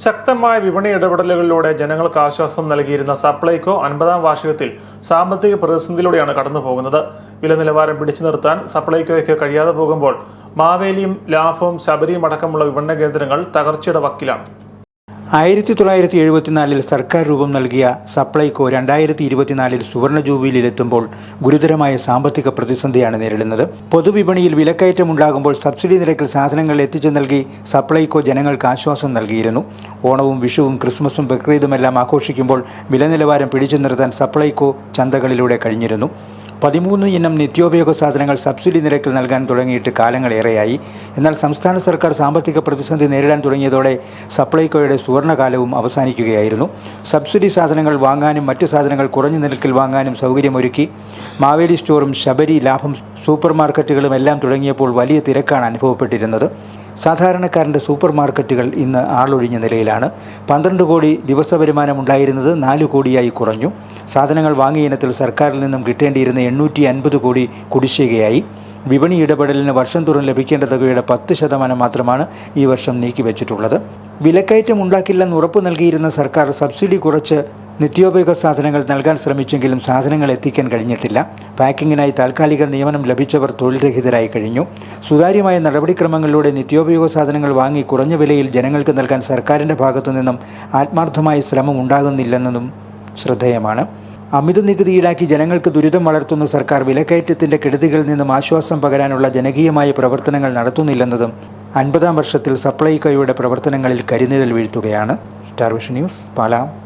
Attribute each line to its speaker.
Speaker 1: ശക്തമായ വിപണി ഇടപെടലുകളിലൂടെ ജനങ്ങൾക്ക് ആശ്വാസം നൽകിയിരുന്ന സപ്ലൈകോ അൻപതാം വാർഷികത്തിൽ സാമ്പത്തിക പ്രതിസന്ധിയിലൂടെയാണ് കടന്നു പോകുന്നത് വില നിലവാരം പിടിച്ചു നിർത്താൻ സപ്ലൈകോയ്ക്ക് കഴിയാതെ പോകുമ്പോൾ മാവേലിയും ലാഭവും ശബരിയും അടക്കമുള്ള വിപണന കേന്ദ്രങ്ങൾ തകർച്ചയുടെ വക്കിലാണ്.
Speaker 2: ആയിരത്തി തൊള്ളായിരത്തി എഴുപത്തിനാലിൽ സർക്കാർ രൂപം നൽകിയ സപ്ലൈകോ രണ്ടായിരത്തി ഇരുപത്തിനാലിൽ സുവർണ ജൂബിലിയിലെത്തുമ്പോൾ ഗുരുതരമായ സാമ്പത്തിക പ്രതിസന്ധിയാണ് നേരിടുന്നത്. പൊതുവിപണിയിൽ വിലക്കയറ്റം ഉണ്ടാകുമ്പോൾ സബ്സിഡി നിരക്കിൽ സാധനങ്ങൾ എത്തിച്ചു നൽകി സപ്ലൈകോ ജനങ്ങൾക്ക് ആശ്വാസം നൽകിയിരുന്നു. ഓണവും വിഷുവും ക്രിസ്മസും ബക്രീദുമെല്ലാം ആഘോഷിക്കുമ്പോൾ വില നിലവാരം പിടിച്ചു നിർത്താൻ സപ്ലൈകോ ചന്തകളിലൂടെ കഴിഞ്ഞിരുന്നു. പതിമൂന്ന് ഇനം നിത്യോപയോഗ സാധനങ്ങൾ സബ്സിഡി നിരക്കിൽ നൽകാൻ തുടങ്ങിയിട്ട് കാലങ്ങളേറെയായി എന്നാൽ സംസ്ഥാന സർക്കാർ സാമ്പത്തിക പ്രതിസന്ധി നേരിടാൻ തുടങ്ങിയതോടെ സപ്ലൈകോയുടെ സുവർണകാലവും അവസാനിക്കുകയായിരുന്നു. സബ്സിഡി സാധനങ്ങൾ വാങ്ങാനും മറ്റു സാധനങ്ങൾ കുറഞ്ഞ നിരക്കിൽ വാങ്ങാനും സൗകര്യമൊരുക്കി മാവേലി സ്റ്റോറും ശബരി ലാഭം സൂപ്പർ മാർക്കറ്റുകളും എല്ലാം തുടങ്ങിയപ്പോൾ വലിയ തിരക്കാണ് അനുഭവപ്പെട്ടിരുന്നത്. സാധാരണക്കാരന്റെ സൂപ്പർ മാർക്കറ്റുകൾ ഇന്ന് ആളൊഴിഞ്ഞ നിലയിലാണ്. പന്ത്രണ്ട് കോടി ദിവസ വരുമാനം ഉണ്ടായിരുന്നത് നാല് കോടിയായി കുറഞ്ഞു. സാധനങ്ങൾ വാങ്ങിയ ഇനത്തിൽ സർക്കാരിൽ നിന്നും കിട്ടേണ്ടിയിരുന്ന എണ്ണൂറ്റി അൻപത് കോടി കുടിശ്ശികയായി. വിപണി ഇടപെടലിന് വർഷം തോറും ലഭിക്കേണ്ട തുകയുടെ പത്ത് ശതമാനം മാത്രമാണ് ഈ വർഷം നീക്കിവെച്ചിട്ടുള്ളത്. വിലക്കയറ്റം ഉണ്ടാക്കില്ലെന്ന് ഉറപ്പു നൽകിയിരുന്ന സർക്കാർ സബ്സിഡി കുറച്ച് നിത്യോപയോഗ സാധനങ്ങൾ നൽകാൻ ശ്രമിച്ചെങ്കിലും സാധനങ്ങൾ എത്തിക്കാൻ കഴിഞ്ഞിട്ടില്ല. പാക്കിങ്ങിനായി താൽക്കാലിക നിയമനം ലഭിച്ചവർ തൊഴിൽരഹിതരായി കഴിഞ്ഞു. സുതാര്യമായ നടപടിക്രമങ്ങളിലൂടെ നിത്യോപയോഗ സാധനങ്ങൾ വാങ്ങി കുറഞ്ഞ വിലയിൽ ജനങ്ങൾക്ക് നൽകാൻ സർക്കാരിന്റെ ഭാഗത്തു നിന്നും ആത്മാർത്ഥമായ ശ്രമം ഉണ്ടാകുന്നില്ലെന്നതും ശ്രദ്ധേയമാണ്. അമിത നികുതി ഈടാക്കി ജനങ്ങൾക്ക് ദുരിതം വളർത്തുന്ന സർക്കാർ വിലക്കയറ്റത്തിന്റെ കെടുതികളിൽ നിന്നും ആശ്വാസം പകരാനുള്ള ജനകീയമായ പ്രവർത്തനങ്ങൾ നടത്തുന്നില്ലെന്നതും അൻപതാം വർഷത്തിൽ സപ്ലൈകോയുടെ പ്രവർത്തനങ്ങളിൽ കരിനിഴൽ വീഴ്ത്തുകയാണ്. Star vision news പാലാം.